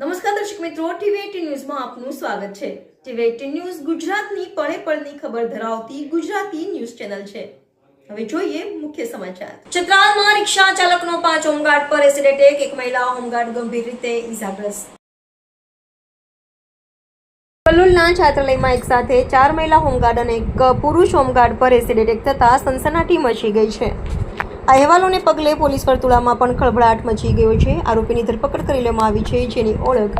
નમસ્કાર દર્શક મિત્રો ટીવી એટીન ન્યૂઝમાં આપનું સ્વાગત છે. ટીવી એટીન ન્યૂઝ ગુજરાતની પળે પળની ખબર ધરાવતી ગુજરાતી ન્યૂઝ ચેનલ છે. હવે જોઈએ મુખ્ય સમાચાર. ચિત્રાલમાં રિક્ષા ચાલકનો પાંચ હોમગાર્ડ પર એસિડ એક મહિલા હોમગાર્ડ ગંભીર રીતે ઇજાગ્રસ્ત કલોલના છાત્રાલયમાં એક સાથે ચાર મહિલા હોમગાર્ડ અને એક પુરુષ હોમગાર્ડ પર એસિડ એટેક થતાં સનસનાટી મચી ગઈ છે. અહેવાલોને પગલે પોલીસ વર્તુળામાં પણ ખળભળાટ મચી ગયો છે. આરોપીની ધરપકડ કરી લેવામાં આવી છે, જેની ઓળખ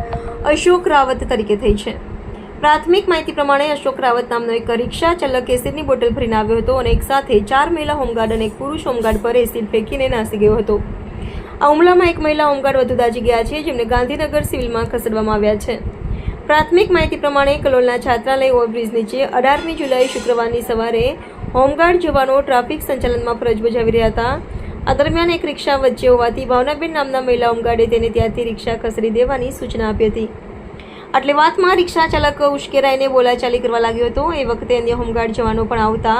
અશોક રાવત તરીકે થઈ છે. પ્રાથમિક માહિતી પ્રમાણે અશોક રાવત નામનો એક રિક્ષા ચાલક એસિડની બોટલ ભરીને આવ્યો હતો અને એક સાથે ચાર મહિલા હોમગાર્ડ અને એક પુરુષ હોમગાર્ડ પર એસિડ ફેંકીને નાસી ગયો હતો. આ હુમલામાં એક મહિલા હોમગાર્ડ વધુ દાજી ગયા છે, જેમને ગાંધીનગર સિવિલમાં ખસેડવામાં આવ્યા છે. પ્રાથમિક માહિતી પ્રમાણે કલોલના છાત્રાલય ઓવરબ્રિજ નીચે અઢારમી જુલાઈ શુક્રવારની સવારે હોમગાર્ડ જવાનો ટ્રાફિક સંચાલનમાં ફરજ બજાવી રહ્યા હતા. આ દરમિયાન એક રિક્ષા વચ્ચે હોવાથી ભાવનાબેન નામના મહિલા હોમગાર્ડે તેને ત્યાંથી રિક્ષા ખસેડી દેવાની સૂચના આપી હતી. આટલી વાતમાં રિક્ષા ચાલક ઉશ્કેરાઈને બોલાચાલી કરવા લાગ્યો હતો. એ વખતે અન્ય હોમગાર્ડ જવાનો પણ આવતા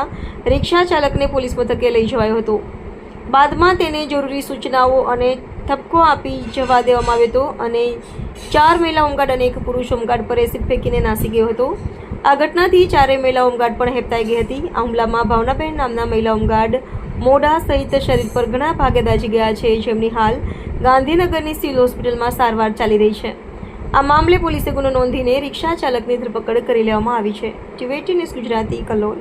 રિક્ષા ચાલકને પોલીસ મથકે લઈ જવાયો હતો. બાદમાં તેને જરૂરી સૂચનાઓ અને ઠપકો આપી જવા દેવામાં આવ્યો હતો અને ચાર મહિલા હોમગાર્ડ અને એક પુરુષ હોમગાર્ડ પર એસિડ ફેંકીને નાસી ગયો હતો. આ ઘટનાથી ચારેય મહિલા હોમગાર્ડ પણ હેપતાઈ ગઈ હતી. આ હુમલામાં ભાવનાબેન નામના મહિલા હોમગાર્ડ મોઢા સહિત શરીર પર ઘણા ભાગે દાજી ગયા છે. જેમની હાલ ગાંધીનગરની સિવિલ હોસ્પિટલમાં સારવાર ચાલી રહી છે. આ મામલે પોલીસે ગુનો નોંધીને રિક્ષા ચાલકની ધરપકડ કરી લેવામાં આવી છે. ટીવેટી ન્યૂઝ ગુજરાતી, કલોલ.